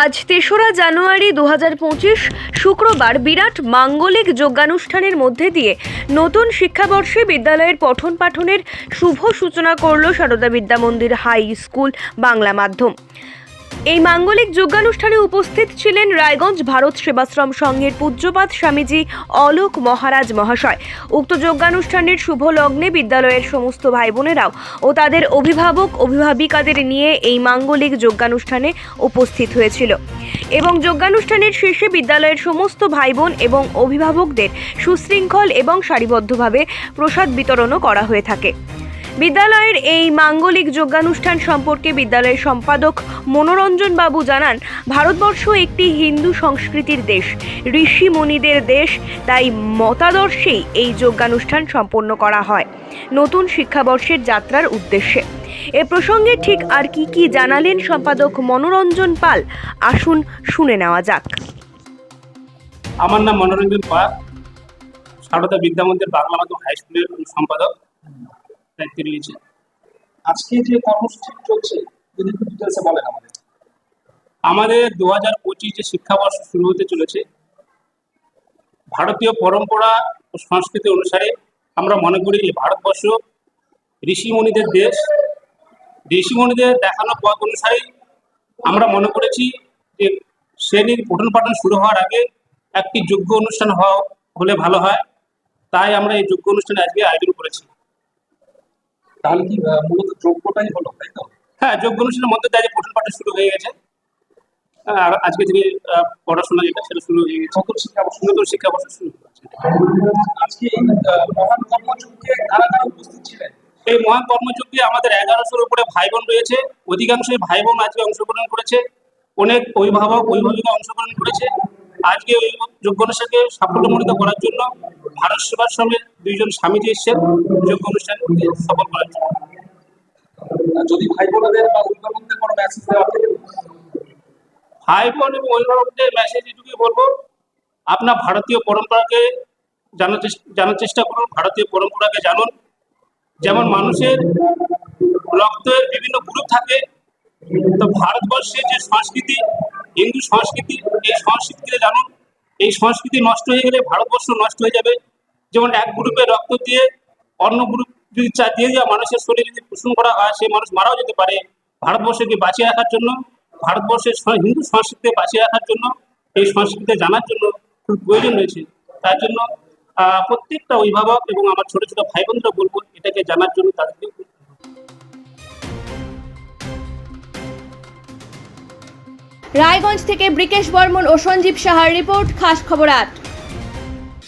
আজ তেসরা জানুয়ারি দু হাজার পঁচিশ শুক্রবার বিরাট মাঙ্গলিক যজ্ঞানুষ্ঠানের মধ্যে দিয়ে নতুন শিক্ষাবর্ষে বিদ্যালয়ের পঠন পাঠনের শুভ সূচনা করল সারদা বিদ্যা মন্দির হাই স্কুল বাংলা মাধ্যম। এই মাঙ্গলিক যজ্ঞানুষ্ঠানে উপস্থিত ছিলেন রায়গঞ্জ ভারত সেবাশ্রম সংঘের পূজ্যপাত স্বামীজি অলোক মহারাজ মহাশয়। উক্ত যজ্ঞানুষ্ঠানের শুভ লগ্নে বিদ্যালয়ের সমস্ত ভাই বোনেরাও ও তাদের অভিভাবক, অভিভাবিকাদের নিয়ে এই মাঙ্গলিক যজ্ঞানুষ্ঠানে উপস্থিত হয়েছিল। এবং যজ্ঞানুষ্ঠানের শেষে বিদ্যালয়ের সমস্ত ভাই বোন এবং অভিভাবকদের সুশৃঙ্খল এবং সারিবদ্ধভাবে প্রসাদ বিতরণও করা হয়ে থাকে। বিদ্যালয়ের এই মাঙ্গলিক যজ্ঞানুষ্ঠান সম্পর্কে বিদ্যালয়ের সম্পাদক মনোরঞ্জন বাবু জানান, ভারতবর্ষ একটি হিন্দু সংস্কৃতির দেশ, ঋষি মুনিদের দেশ, তাই মতাদর্শেই এই যজ্ঞানুষ্ঠান সম্পন্ন করা হয় নতুন শিক্ষাবর্ষের যাত্রার উদ্দেশ্যে। এ প্রসঙ্গে ঠিক আর কি কি জানালেন সম্পাদক মনোরঞ্জন পাল, আসুন শুনে নেওয়া যাক। আমার নাম মনোরঞ্জন পাল, সারদা বিদ্যামন্দির বাংলা মাধ্যম হাই স্কুলের সম্পাদক। আজকে যে কর্মসূচি চলছে যদি একটু ডিটেলসে বলেন আমাদের। আমাদের দু হাজার পঁচিশ যে শিক্ষাবর্ষ শুরু হতে চলেছে ভারতীয় পরম্পরা ও সংস্কৃতি অনুসারে আমরা মনে করি যে ভারতবর্ষ ঋষিমণিদের দেশ। ঋষিমণিদের দেখানো পথ অনুসারে আমরা মনে করেছি যে শ্রেণির পঠন পাঠন শুরু হওয়ার আগে একটি যোগ্য অনুষ্ঠান হওয়া হলে ভালো হয়। তাই আমরা এই যোগ্য অনুষ্ঠানে আজকে আয়োজন করেছি। তাহলে কি মূলত যোগ্যটাই হলো তাই তো? হ্যাঁ যোগ্য অনুষ্ঠানের মধ্যে দিয়ে আজকে পঠন পাঠন শুরু হয়ে গেছে। আর আজকে থেকে পড়াশোনা যেটা সেটা শুরু হয়ে গেছে। নতুন শিক্ষাবর্ষ নতুন শিক্ষাবর্ষ শুরু আজকে মহান কর্মযজ্ঞে কারা কারা উপস্থিত ছিলেন? এই মহান কর্মযজ্ঞে আমাদের এগারোশোর উপরে ভাই বোন রয়েছে। অধিকাংশই ভাই বোন আজকে অংশগ্রহণ করেছে। অনেক অভিভাবক অভিভাবিকা অংশগ্রহণ করেছে। আজকে ওই যোগ্য অনুষ্ঠানকে সাফল্যমণ্ডিত করার জন্য ভারত সেবাশ্রমের দুইজন স্বামীজি এসেছেন যোগ্য অনুষ্ঠান সফল করার জন্য যদি ভাই বোনেদের বা অভিভাবকদের কোনো মেসেজ দেওয়া থাকে ভাই বোন এবং অভিভাবকদের মেসেজ এটুকুই বলব আপনার ভারতীয় পরম্পরাকে জানার চেষ্টা জানার চেষ্টা করুন ভারতীয় পরম্পরাকে জানুন। যেমন মানুষের রক্তের বিভিন্ন গ্রুপ থাকে তো ভারতবর্ষের যে সংস্কৃতি হিন্দু সংস্কৃতি এই সংস্কৃতিকে জানুন। এই সংস্কৃতি নষ্ট হয়ে গেলে ভারতবর্ষ নষ্ট হয়ে যাবে। যেমন এক গ্রুপে রক্ত দিয়ে অন্য গ্রুপ যদি চা দিয়ে দেওয়া মানুষের শরীরে যদি পোষণ করা হয়, সেই মানুষ মারাও যেতে পারে। ভারতবর্ষকে বাঁচিয়ে রাখার জন্য, ভারতবর্ষের হিন্দু সংস্কৃতি বাঁচিয়ে রাখার জন্য, এই সংস্কৃতি জানার জন্য খুব প্রয়োজন রয়েছে। তার জন্য প্রত্যেকটা অভিভাবক এবং আমার ছোট ছোট ভাই বোনরা বলব, এটাকে জানার জন্য তাদেরকে রায়গঞ্জ থেকে ব্রিকেশ বর্মন ও সঞ্জীব সাহার রিপোর্ট, খাস খবর আট